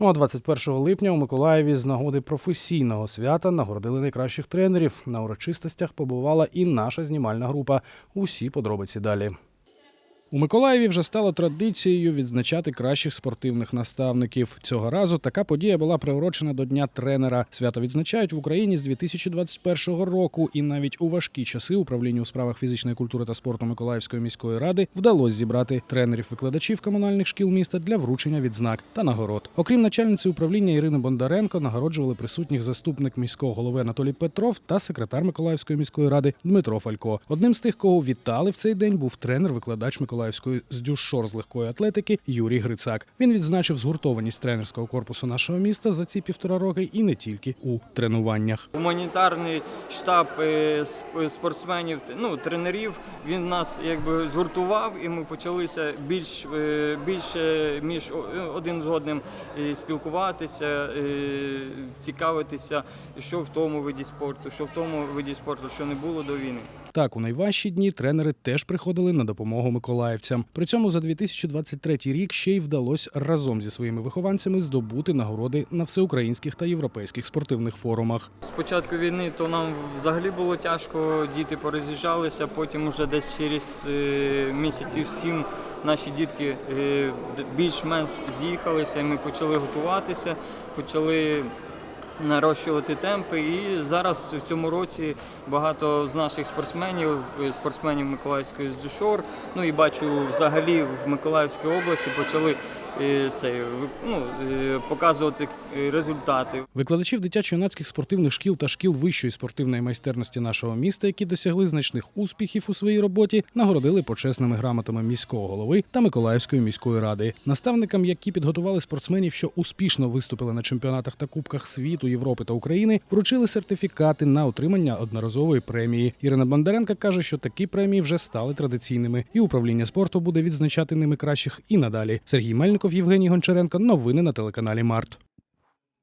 Ну а 21 липня у Миколаєві з нагоди професійного свята нагородили найкращих тренерів. На урочистостях побувала і наша знімальна група. Усі подробиці далі. У Миколаєві вже стало традицією відзначати кращих спортивних наставників. Цього разу така подія була приурочена до Дня тренера. Свято відзначають в Україні з 2021 року, і навіть у важкі часи управлінню у справах фізичної культури та спорту Миколаївської міської ради вдалося зібрати тренерів-викладачів комунальних шкіл міста для вручення відзнак та нагород. Окрім начальниці управління Ірини Бондаренко, нагороджували присутніх заступник міського голови Анатолій Петров та секретар Миколаївської міської ради Дмитро Фалько. Одним з тих, кого вітали в цей день, був тренер-викладач Миколаївської з дюшор з легкої атлетики Юрій Грицак. Він відзначив згуртованість тренерського корпусу нашого міста за ці півтора роки і не тільки у тренуваннях. Гуманітарний штаб е, спортсменів, ну тренерів. Він нас якби згуртував, і ми почалися більш е, більше між один з одним е, спілкуватися, е, цікавитися, що в тому виді спорту, що в тому виді спорту, що не було до війни. Так, у найважчі дні тренери теж приходили на допомогу миколаївцям. При цьому за 2023 рік ще й вдалося разом зі своїми вихованцями здобути нагороди на всеукраїнських та європейських спортивних форумах. З початку війни то нам взагалі було тяжко, діти пороз'їжджалися, потім уже десь через е, місяців сім наші дітки е, більш-менш з'їхалися, і ми почали готуватися, почали нарощувати темпи. І зараз в цьому році багато з наших спортсменів, е, спортсменів Миколаївської з Дюшор, ну і бачу взагалі в Миколаївській області почали е, цей, ну, е, показувати результати. Викладачів дитячо-юнацьких спортивних шкіл та шкіл вищої спортивної майстерності нашого міста, які досягли значних успіхів у своїй роботі, нагородили почесними грамотами міського голови та Миколаївської міської ради. Наставникам, які підготували спортсменів, що успішно виступили на чемпіонатах та кубках світу, Європи та України, вручили сертифікати на отримання одноразової премії. Ірина Бондаренка каже, що такі премії вже стали традиційними, і управління спорту буде відзначати ними кращих і надалі. Сергій Мельников, Євгеній Гончаренко. Новини на телеканалі Март.